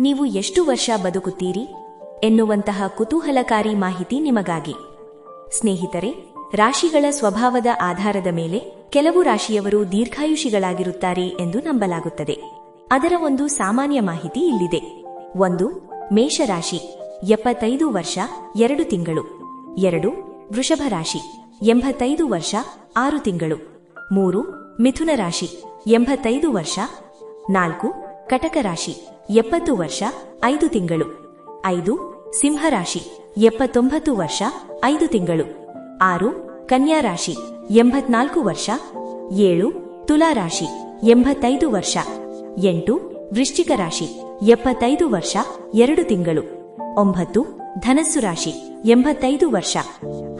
ನೀವು ಎಷ್ಟು ವರ್ಷ ಬದುಕುತ್ತೀರಿ? ಎನ್ನುವಂತಹ ಕುತೂಹಲಕಾರಿ ಮಾಹಿತಿ ನಿಮಗಾಗಿ. ಸ್ನೇಹಿತರೆ, ರಾಶಿಗಳ ಸ್ವಭಾವದ ಆಧಾರದ ಮೇಲೆ ಕೆಲವು ರಾಶಿಯವರು ದೀರ್ಘಾಯುಷಿಗಳಾಗಿರುತ್ತಾರೆ ಎಂದು ನಂಬಲಾಗುತ್ತದೆ. ಅದರ ಒಂದು ಸಾಮಾನ್ಯ ಮಾಹಿತಿ ಇಲ್ಲಿದೆ. ಒಂದು, ಮೇಷರಾಶಿ, ಎಪ್ಪತ್ತೈದು ವರ್ಷ, ಎರಡು ತಿಂಗಳು. ಎರಡು ವೃಷಭ ರಾಶಿ ಎಂಬತ್ತೈದು ವರ್ಷ, ಆರು ತಿಂಗಳು. ಮೂರು ಮಿಥುನ ರಾಶಿ ಎಂಬತ್ತೈದು ವರ್ಷ. ನಾಲ್ಕು ಕಟಕ ರಾಶಿ ಎಪ್ಪತ್ತು ವರ್ಷ, ಐದು ತಿಂಗಳು. ಐದು, ಸಿಂಹರಾಶಿ, ಎಪ್ಪತ್ತೊಂಬತ್ತು ವರ್ಷ, ಐದು ತಿಂಗಳು. ಆರು ಕನ್ಯಾ ರಾಶಿ ಎಂಬತ್ನಾಲ್ಕು ವರ್ಷ. ಏಳು ತುಲಾ ರಾಶಿ ಎಂಬತ್ತೈದು ವರ್ಷ. ಎಂಟು, ವೃಶ್ಚಿಕ ರಾಶಿ, ಎಪ್ಪತ್ತೈದು ವರ್ಷ, ಎರಡು ತಿಂಗಳು. ಒಂಬತ್ತು, ಧನಸ್ಸು ರಾಶಿ, ಎಂಬತ್ತೈದು ವರ್ಷ.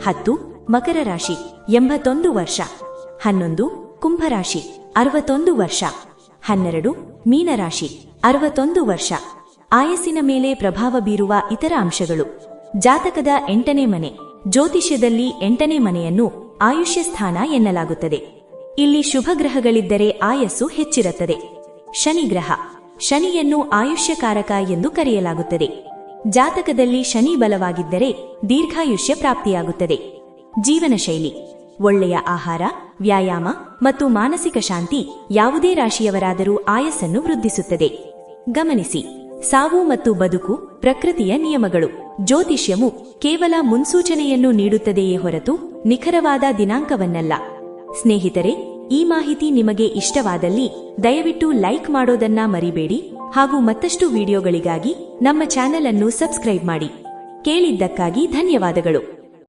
ಹತ್ತು, ಮಕರ ರಾಶಿ, ಎಂಬತ್ತೊಂದು ವರ್ಷ. ಹನ್ನೊಂದು ಕುಂಭರಾಶಿ ಅರವತ್ತೊಂದು ವರ್ಷ. ಹನ್ನೆರಡು, ಮೀನರಾಶಿ, ಅರವತ್ತೊಂದು ವರ್ಷ. ಆಯಸ್ಸಿನ ಮೇಲೆ ಪ್ರಭಾವ ಬೀರುವ ಇತರ ಅಂಶಗಳು. ಜಾತಕದ ಎಂಟನೇ ಮನೆ, ಜ್ಯೋತಿಷ್ಯದಲ್ಲಿ ಎಂಟನೇ ಮನೆಯನ್ನು ಆಯುಷ್ಯ ಸ್ಥಾನ ಎನ್ನಲಾಗುತ್ತದೆ. ಇಲ್ಲಿ ಶುಭ ಗ್ರಹಗಳಿದ್ದರೆ ಆಯಸ್ಸು ಹೆಚ್ಚಿರುತ್ತದೆ. ಶನಿ ಗ್ರಹ, ಶನಿಯನ್ನು ಆಯುಷ್ಯಕಾರಕ ಎಂದು ಕರೆಯಲಾಗುತ್ತದೆ. ಜಾತಕದಲ್ಲಿ ಶನಿ ಬಲವಾಗಿದ್ದರೆ ದೀರ್ಘಾಯುಷ್ಯ ಪ್ರಾಪ್ತಿಯಾಗುತ್ತದೆ. ಜೀವನ ಶೈಲಿ ಒಳ್ಳೆಯ ಆಹಾರ, ವ್ಯಾಯಾಮ ಮತ್ತು ಮಾನಸಿಕ ಶಾಂತಿ ಯಾವುದೇ ರಾಶಿಯವರಾದರೂ ಆಯಸ್ಸನ್ನು ವೃದ್ಧಿಸುತ್ತದೆ. ಗಮನಿಸಿ, ಸಾವು ಮತ್ತು ಬದುಕು ಪ್ರಕೃತಿಯ ನಿಯಮಗಳು. ಜ್ಯೋತಿಷ್ಯವು ಕೇವಲ ಮುನ್ಸೂಚನೆಯನ್ನು ನೀಡುತ್ತದೆಯೇ ಹೊರತು ನಿಖರವಾದ ದಿನಾಂಕವನ್ನಲ್ಲ. ಸ್ನೇಹಿತರೆ, ಈ ಮಾಹಿತಿ ನಿಮಗೆ ಇಷ್ಟವಾದಲ್ಲಿ ದಯವಿಟ್ಟು ಲೈಕ್ ಮಾಡೋದನ್ನ ಮರಿಬೇಡಿ ಹಾಗೂ ಮತ್ತಷ್ಟು ವಿಡಿಯೋಗಳಿಗಾಗಿ ನಮ್ಮ ಚಾನೆಲ್ ಅನ್ನು ಸಬ್ಸ್ಕ್ರೈಬ್ ಮಾಡಿ. ಕೇಳಿದ್ದಕ್ಕಾಗಿ ಧನ್ಯವಾದಗಳು.